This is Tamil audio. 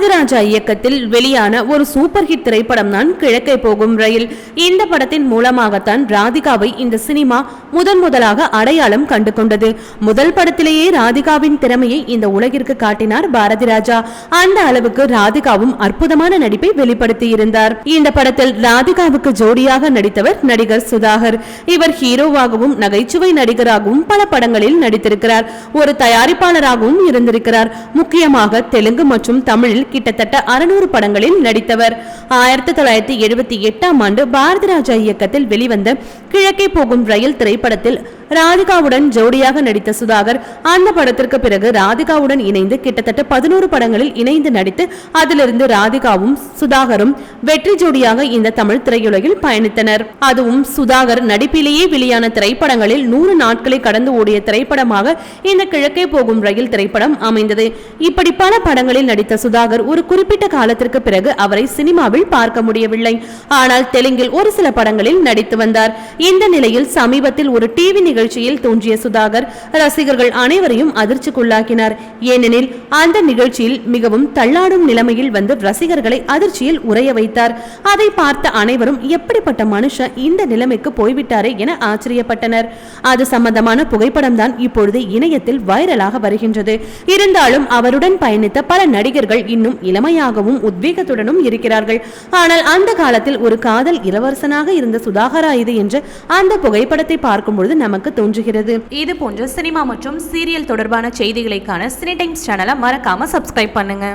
பாரதிராஜா இயக்கத்தில் வெளியான ஒரு சூப்பர் ஹிட் திரைப்படம் தான் கிழக்கே போகும் ரயில். இந்த படத்தின் மூலமாகத்தான் ராதிகாவை இந்த சினிமா முதன் முதலாக அடையாளம் கண்டு கொண்டது. முதல் படத்திலேயே ராதிகாவின் திறமையை இந்த உலகிற்கு காட்டினார் பாரதி ராஜா. அந்த அளவுக்கு ராதிகாவும் அற்புதமான நடிப்பை வெளிப்படுத்தி இருந்தார். இந்த படத்தில் ராதிகாவுக்கு ஜோடியாக நடித்தவர் நடிகர் சுதாகர். இவர் ஹீரோவாகவும் நகைச்சுவை நடிகராகவும் பல படங்களில் நடித்திருக்கிறார். ஒரு தயாரிப்பாளராகவும் இருந்திருக்கிறார். முக்கியமாக தெலுங்கு மற்றும் தமிழில் கிட்டத்தட்ட அறுநூறு படங்களில் நடித்தவர். ஆயிரத்தி தொள்ளாயிரத்தி எழுபத்தி எட்டாம் ஆண்டு பாரதி ராஜா இயக்கத்தில் வெளிவந்த கிழக்கே போகும் ரயில் திரைப்படத்தில் ராதிகாவுடன் ஜோடியாக நடித்த சுதாகர் அந்த படத்திற்கு பிறகு ராதிகாவுடன் இணைந்து கிட்டத்தட்ட பதினோரு படங்களில் இணைந்து நடித்து அதிலிருந்து ராதிகாவும் சுதாகரும் வெற்றி ஜோடியாக இந்த தமிழ் திரையுலகில் பயணித்தனர். அதுவும் சுதாகர் நடிப்பிலேயே வெளியான திரைப்படங்களில் நூறு நாட்களை கடந்து ஓடிய திரைப்படமாக இந்த கிழக்கே போகும் ரயில் திரைப்படம் அமைந்தது. இப்படி பல படங்களில் நடித்த சுதாகர் அவர் ஒரு குறிப்பிட்ட காலத்திற்கு பிறகு அவரை சினிமாவில் பார்க்க முடியவில்லை. ஆனால் தெலுங்கில் ஒரு சில படங்களில் நடித்து வந்தார். இந்த நிலையில் சமீபத்தில் ஒரு டிவி நிகழ்ச்சியில் தோன்றிய சுதாகர் ரசிகர்கள் அனைவரையும் அதிர்ச்சிக்குள்ளாக்கினார். ஏனெனில் அந்த நிகழ்ச்சியில் மிகவும் தள்ளாடும் நிலைமையில் வந்து ரசிகர்களை அதிர்ச்சியில் உரைய வைத்தார். அதை பார்த்த அனைவரும் எப்படிப்பட்ட மனுஷன் இந்த நிலைமைக்கு போய்விட்டாரே என ஆச்சரியப்பட்டனர். அது சம்பந்தமான புகைப்படம் தான் இப்பொழுது இணையத்தில் வைரலாக வருகின்றது. இருந்தாலும் அவருடன் பயணித்த பல நடிகர்கள் இன்னும் இளமையாகவும் உத்வேகத்துடனும் இருக்கிறார்கள். ஆனால் அந்த காலத்தில் ஒரு காதல் இளவரசனாக இருந்த சுதாகரா இது என்று அந்த புகைப்படத்தை பார்க்கும் பொழுது நமக்கு தோன்றுகிறது. இது போன்ற சினிமா மற்றும் சீரியல் தொடர்பான செய்திகளைக்கான சினி டைம்ஸ் சேனலை மறக்காம சப்ஸ்கிரைப் பண்ணுங்க.